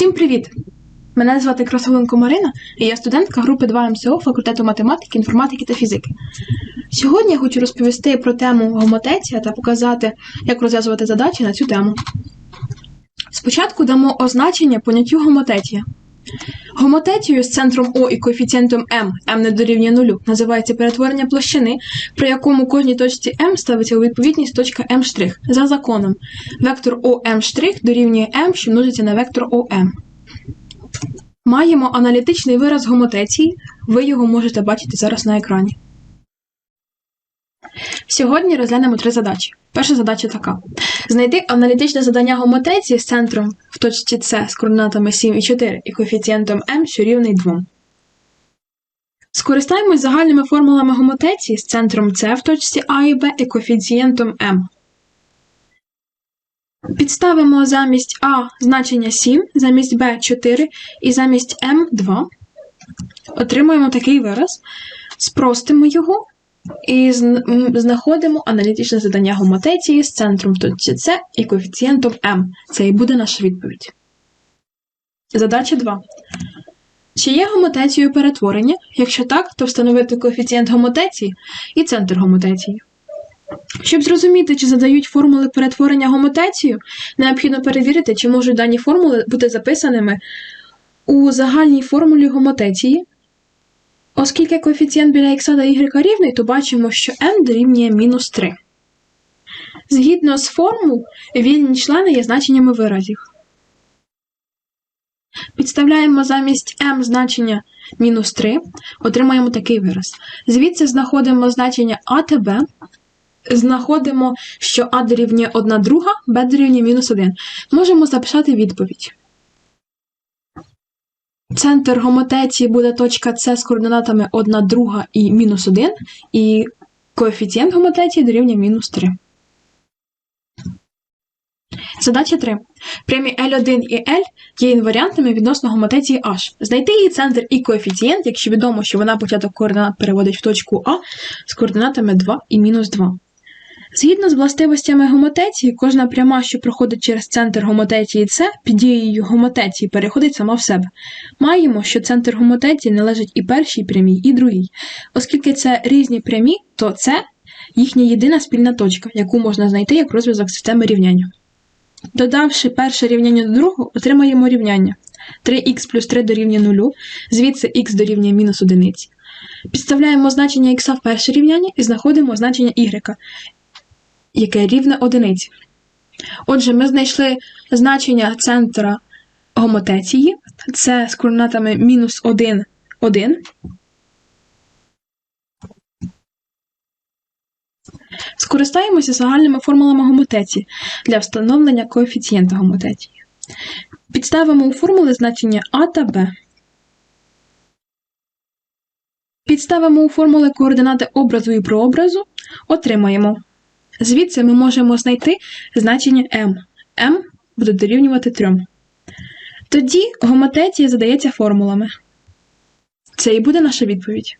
Всім привіт! Мене звати Красоленко Марина, і я студентка групи 2 МСО факультету математики, інформатики та фізики. Сьогодні я хочу розповісти про тему гомотеція та показати, як розв'язувати задачі на цю тему. Спочатку дамо означення поняттю гомотетія. Гомотетією з центром О і коефіцієнтом М, М не дорівнює нулю, називається перетворення площини, при якому кожній точці М ставиться у відповідність точка М'. За законом, вектор ОМ' дорівнює М, що множиться на вектор ОМ. Маємо аналітичний вираз гомотеції, ви його можете бачити зараз на екрані. Сьогодні розглянемо три задачі. Перша задача така: знайти аналітичне задання гомотеції з центром в точці С з координатами 7 і 4 і коефіцієнтом m, що рівний 2. Скористаємось загальними формулами гомотеції з центром С в точці А і Б і коефіцієнтом m. Підставимо замість А значення 7, замість Б 4 і замість М 2. Отримуємо такий вираз. Спростимо його і знаходимо аналітичне задання гомотеції з центром точці С і коефіцієнтом М. Це і буде наша відповідь. Задача 2. Чи є гомотецією перетворення? Якщо так, то встановити коефіцієнт гомотеції і центр гомотеції. Щоб зрозуміти, чи задають формули перетворення гомотецію, необхідно перевірити, чи можуть дані формули бути записаними у загальній формулі гомотеції. Оскільки коефіцієнт біля х та y рівний, то бачимо, що m дорівнює мінус 3. Згідно з формул, вільні члени є значеннями виразів. Підставляємо замість m значення мінус 3, отримаємо такий вираз. Звідси знаходимо значення а та b, знаходимо, що а дорівнює 1 друга, b дорівнює мінус 1. Можемо записати відповідь. Центр гомотеції буде точка С з координатами 1 друга і мінус 1, і коефіцієнт гомотеції дорівнює мінус 3. Задача 3. Прямі L1 і L є інваріантами відносно гомотеції H. Знайти її центр і коефіцієнт, якщо відомо, що вона початок координат переводить в точку А з координатами 2 і мінус 2. Згідно з властивостями гомотеції, кожна пряма, що проходить через центр гомотеції С, під дією гомотеції переходить сама в себе. Маємо, що центр гомотеції належить і першій прямій, і другій. Оскільки це різні прямі, то це їхня єдина спільна точка, яку можна знайти як розв'язок системи рівняння. Додавши перше рівняння до другого, отримаємо рівняння 3х плюс 3 дорівнює 0, звідси х дорівнює мінус 1. Підставляємо значення х в перше рівняння і знаходимо значення y яке рівне одиниці. Отже, ми знайшли значення центра гомотеції, це з координатами мінус 1, 1. Скористаємося загальними формулами гомотеції для встановлення коефіцієнта гомотеції. Підставимо у формули значення А та Б. Підставимо у формули координати образу і прообразу, отримаємо Звідси ми можемо знайти значення m. m буде дорівнювати 3. Тоді гомотетія задається формулами. Це і буде наша відповідь.